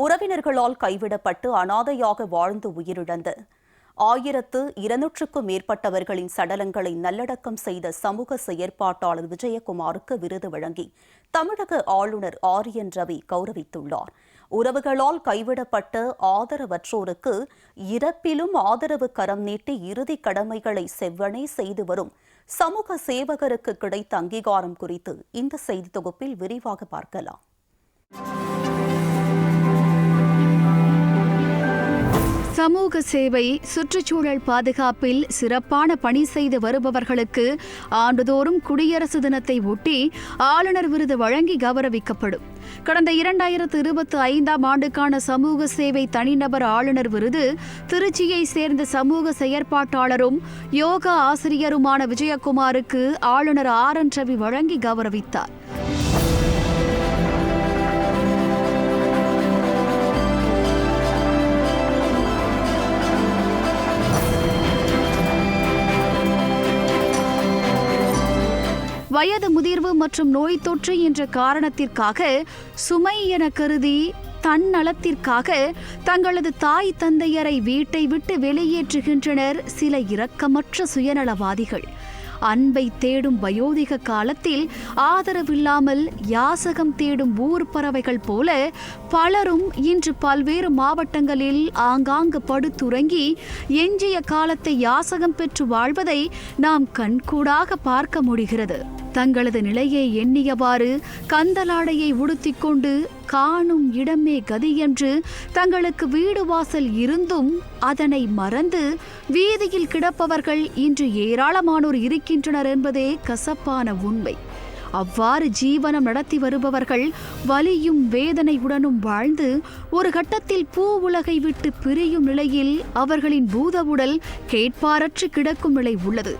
உறவினர்களால் கைவிடப்பட்டு அனாதையாக வாழ்ந்து உயிரிழந்த. ஆயிரத்து இருநூற்றுக்கும் மேற்பட்டவர்களின் சடலங்களை நல்லடக்கம் செய்த சமூக செயற்பாட்டாளர் விஜயகுமாருக்கு விருது வழங்கி தமிழக ஆளுநர் ஆரியன் ரவி கௌரவித்துள்ளார். உறவுகளால் கைவிடப்பட்ட ஆதரவற்றோருக்கு இறப்பிலும் ஆதரவு கரம் நீட்டி இறுதி கடமைகளை செவ்வனே செய்து வரும் சமூக சேவகருக்கு கிடைத்த அங்கீகாரம் குறித்து இந்த செய்தி தொகுப்பில் விரிவாக பார்க்கலாம். சமூக சேவை சுற்றுச்சூழல் பாதுகாப்பில் சிறப்பான பணி செய்து வருபவர்களுக்கு ஆண்டுதோறும் குடியரசு தினத்தை ஒட்டி ஆளுநர் விருது வழங்கி கௌரவிக்கப்படும். கடந்த இரண்டாயிரத்து இருபத்தி ஐந்தாம் ஆண்டுக்கான சமூக சேவை தனிநபர் ஆளுநர் விருது திருச்சியை சேர்ந்த சமூக செயற்பாட்டாளரும் யோகா ஆசிரியருமான விஜயகுமாருக்கு ஆளுநர் ஆர். என். ரவி வழங்கி கௌரவித்தார். வயது முதிர்வு மற்றும் நோய் தொற்று என்ற காரணத்திற்காக சுமை என கருதி தன்னலத்திற்காக தங்களது தாய் தந்தையரை வீட்டை விட்டு வெளியேற்றுகின்றனர் சில இரக்கமற்ற சுயநலவாதிகள். அன்பை தேடும் வயோதிக காலத்தில் ஆதரவில்லாமல் யாசகம் தேடும் ஊர் பறவைகள் போல பலரும் இன்று பல்வேறு மாவட்டங்களில் ஆங்காங்கு படுத்துறங்கி எஞ்சிய காலத்தை யாசகம் பெற்று வாழ்வதை நாம் கண்கூடாக பார்க்க முடிகிறது. தங்களது நிலையை எண்ணியவாறு கந்தலாடையை உடுத்திக் கொண்டு காணும் இடமே கதி என்று தங்களுக்கு வீடு வாசல் இருந்தும் அதனை மறந்து வீதியில் கிடப்பவர்கள் இன்று ஏராளமானோர் இருக்கின்றனர் என்பதே கசப்பான உண்மை. அவ்வாறு ஜீவனம் நடத்தி வருபவர்கள் வலியும் வேதனையுடனும் வாழ்ந்து ஒரு கட்டத்தில் பூ உலகை விட்டு பிரியும் நிலையில் அவர்களின் பூத உடல் கேட்பாரற்று கிடக்கும் நிலை உள்ளது.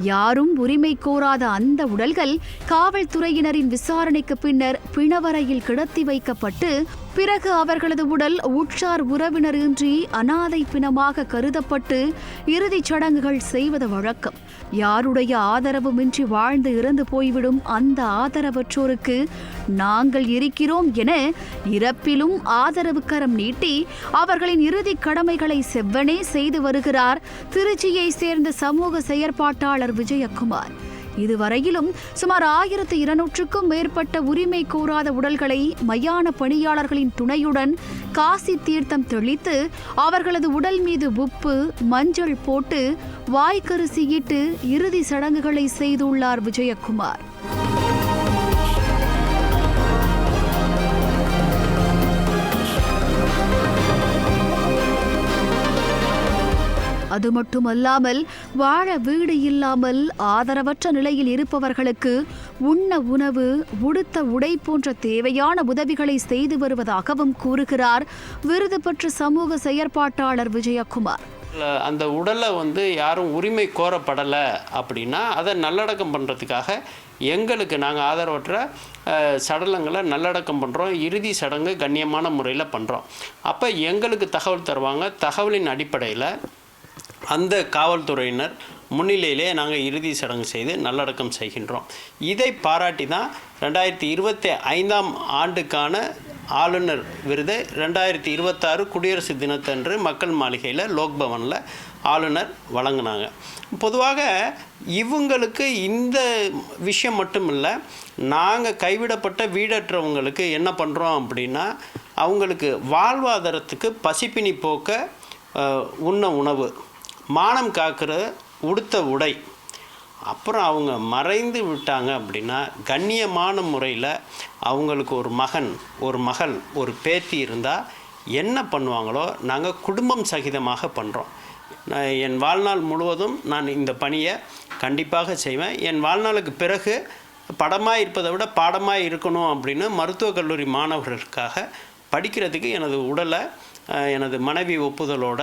யாரும் உரிமை கோராத அந்த உடல்கள் காவல்துறையினரின் விசாரணைக்கு பின்னர் பிணவரையில் கிடத்தி வைக்கப்பட்டு பிறகு அவர்களது உடல் உற்றார் உறவினரின்றி அனாதை பிணமாக கருதப்பட்டு இறுதிச் சடங்குகள் செய்வது வழக்கம். யாருடைய ஆதரவுமின்றி வாழ்ந்து இறந்து போய்விடும் அந்த ஆதரவற்றோருக்கு நாங்கள் இருக்கிறோம் என இறப்பிலும் ஆதரவு கரம் நீட்டி அவர்களின் இறுதிக் கடமைகளை செவ்வனே செய்து வருகிறார் திருச்சியை சேர்ந்த சமூக செயற்பாட்டாளர் விஜயகுமார். இதுவரையிலும் சுமார் ஆயிரத்து இருநூற்றுக்கும் மேற்பட்ட உரிமை கோராத உடல்களை மயான பணியாளர்களின் துணையுடன் காசி தீர்த்தம் தெளித்து அவர்களது உடல் மீது உப்பு மஞ்சள் போட்டு வாய்க்கரிசியிட்டு இறுதி சடங்குகளை செய்துள்ளார் விஜயகுமார். அது மட்டுமல்லாமல் வாழ வீடு இல்லாமல் ஆதரவற்ற நிலையில் இருப்பவர்களுக்கு உண்ண உணவு உடுத்த உடை போன்ற தேவையான உதவிகளை செய்து வருவதாகவும் கூறுகிறார் விருது பெற்ற சமூக செயற்பாட்டாளர் விஜயகுமார். அந்த உடலை வந்து யாரும் உரிமை கோரப்படலை அப்படின்னா அதை நல்லடக்கம் பண்ணுறதுக்காக எங்களுக்கு நாங்கள் ஆதரவற்ற சடலங்களை நல்லடக்கம் பண்ணுறோம் இறுதி சடங்கு கண்ணியமான முறையில் பண்ணுறோம் அப்போ எங்களுக்கு தகவல் தருவாங்க. தகவலின் அடிப்படையில் அந்த காவல்துறையினர் முன்னிலையிலே நாங்கள் இறுதி சடங்கு செய்து நல்லடக்கம் செய்கின்றோம். இதை பாராட்டி தான் ரெண்டாயிரத்தி இருபத்தி ஐந்தாம் ஆண்டுக்கான ஆளுநர் விருதை ரெண்டாயிரத்தி இருபத்தாறு குடியரசு தினத்தன்று மக்கள் மாளிகையில் லோக்பவனில் ஆளுநர் வழங்கினாங்க. பொதுவாக இவங்களுக்கு இந்த விஷயம் மட்டும் இல்லை நாங்கள் கைவிடப்பட்ட வீடற்றவங்களுக்கு என்ன பண்ணுறோம் அப்படின்னா அவங்களுக்கு வாழ்வாதாரத்துக்கு பசிப்பினி போக்க உண்ண உணவு. மானம் காக்கிற உடுத்த உடை. அப்புறம் அவங்க மறைந்து விட்டாங்க அப்படின்னா கண்ணியமான முறையில் அவங்களுக்கு ஒரு மகன் ஒரு மகள் ஒரு பேத்தி இருந்தால் என்ன பண்ணுவாங்களோ நாங்கள் குடும்பம் சகிதமாக பண்ணுறோம் நான் என் வாழ்நாள் முழுவதும் நான் இந்த பணியை கண்டிப்பாக செய்வேன். என் வாழ்நாளுக்கு பிறகு படமாக இருப்பதை விட பாடமாக இருக்கணும் அப்படின்னு மருத்துவக் கல்லூரி மாணவர்களுக்காக படிக்கிறதுக்கு எனது உடலை எனது மனைவி ஒப்புதலோட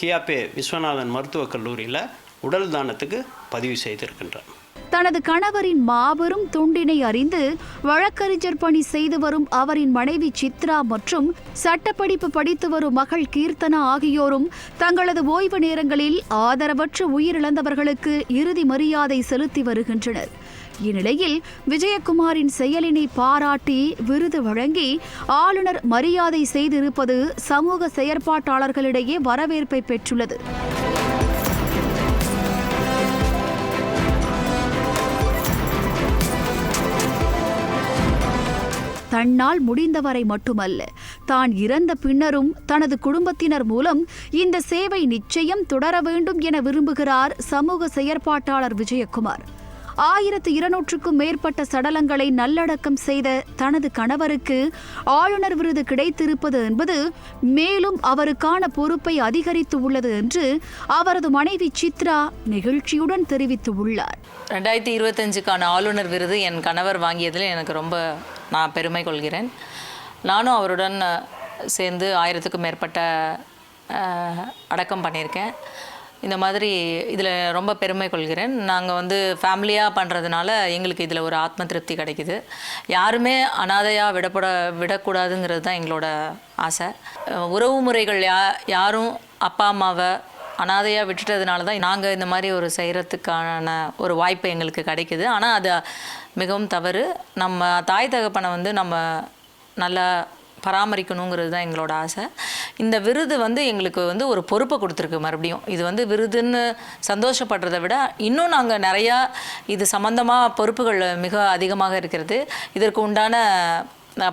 கியாபே விஸ்வநாதன் மருத்துவக் கல்லூரியில் உடல் தானத்துக்கு பதிவு செய்திருக்கின்றேன் தனது கணவரின் மாபெரும் தொண்டினை அறிந்து வழக்கறிஞர் பணி செய்து வரும் அவரின் மனைவி சித்ரா மற்றும் சட்டப்படிப்பு படித்து வரும் மகள் கீர்த்தனா ஆகியோரும் தங்களது ஓய்வு நேரங்களில் ஆதரவற்ற உயிரிழந்தவர்களுக்கு இறுதி மரியாதை செலுத்தி வருகின்றனர். இந்நிலையில் விஜயகுமாரின் செயலினை பாராட்டி விருது வழங்கி ஆளுநர் மரியாதை செய்திருப்பது சமூக செயற்பாட்டாளர்களிடையே வரவேற்பை பெற்றுள்ளது. தன்னால் முடிந்தவரை மட்டுமல்ல தான் இறந்த பின்னரும் தனது குடும்பத்தினர் மூலம் இந்த சேவை நிச்சயம் தொடர வேண்டும் என விரும்புகிறார் சமூக செயற்பாட்டாளர் விஜயகுமார். ஆயிரத்து இருநூற்றுக்கும் மேற்பட்ட சடலங்களை நல்லடக்கம் செய்த தனது கணவருக்கு ஆளுநர் விருது கிடைத்திருப்பது என்பது மேலும் அவருக்கான பொறுப்பை அதிகரித்து உள்ளது என்று அவரது மனைவி சித்ரா நெகிழ்ச்சியுடன் தெரிவித்துள்ளார். ரெண்டாயிரத்தி இருபத்தஞ்சுக்கான ஆளுநர் விருது என் கணவர் வாங்கியதில் எனக்கு ரொம்ப நான் பெருமை கொள்கிறேன். நானும் அவருடன் சேர்ந்து ஆயிரத்துக்கும் மேற்பட்ட அடக்கம் பண்ணியிருக்கேன். இந்த மாதிரி இதில் ரொம்ப பெருமை கொள்கிறேன். நாங்கள் வந்து ஃபேமிலியாக பண்ணுறதுனால எங்களுக்கு இதில் ஒரு ஆத்ம திருப்தி கிடைக்குது. யாருமே அனாதையாக விடப்பட விடக்கூடாதுங்கிறது தான் எங்களோட ஆசை. உறவு முறைகள் யா யாரும் அப்பா அம்மாவை அனாதையாக விட்டுட்டதுனால தான் நாங்கள் இந்த மாதிரி ஒரு செய்கிறதுக்கான ஒரு வாய்ப்பு எங்களுக்கு கிடைக்குது. ஆனால் அது மிகவும் தவறு. நம்ம தாய் தகப்பனை வந்து நம்ம நல்லா பராமரிக்கணுங்கிறது தான் எங்களோட ஆசை. இந்த விருது வந்து எங்களுக்கு வந்து ஒரு பொறுப்பை கொடுத்துருக்கு மறுபடியும். இது வந்து விருதுன்னு சந்தோஷப்படுறதை விட இன்னும் நாங்கள் நிறையா இது சம்மந்தமாக பொறுப்புகள் மிக அதிகமாக இருக்கிறது. இதற்கு உண்டான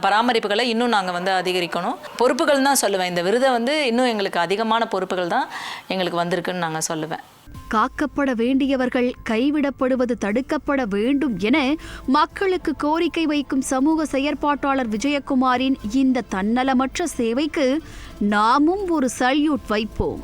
பராமரிப்புகளை இன்னும் நாங்கள் வந்து அதிகரிக்கணும். பொறுப்புகள் தான் சொல்லுவேன். இந்த விருதை வந்து இன்னும் எங்களுக்கு அதிகமான பொறுப்புகள் தான் எங்களுக்கு வந்திருக்குன்னு நாங்கள் சொல்லுவேன். காக்கப்பட வேண்டியவர்கள் கைவிடப்படுவது தடுக்கப்பட வேண்டும் என மக்களுக்கு கோரிக்கை வைக்கும் சமூக செயற்பாட்டாளர் விஜயகுமாரின் இந்த தன்னலமற்ற சேவைக்கு நாமும் ஒரு சல்யூட் வைப்போம்.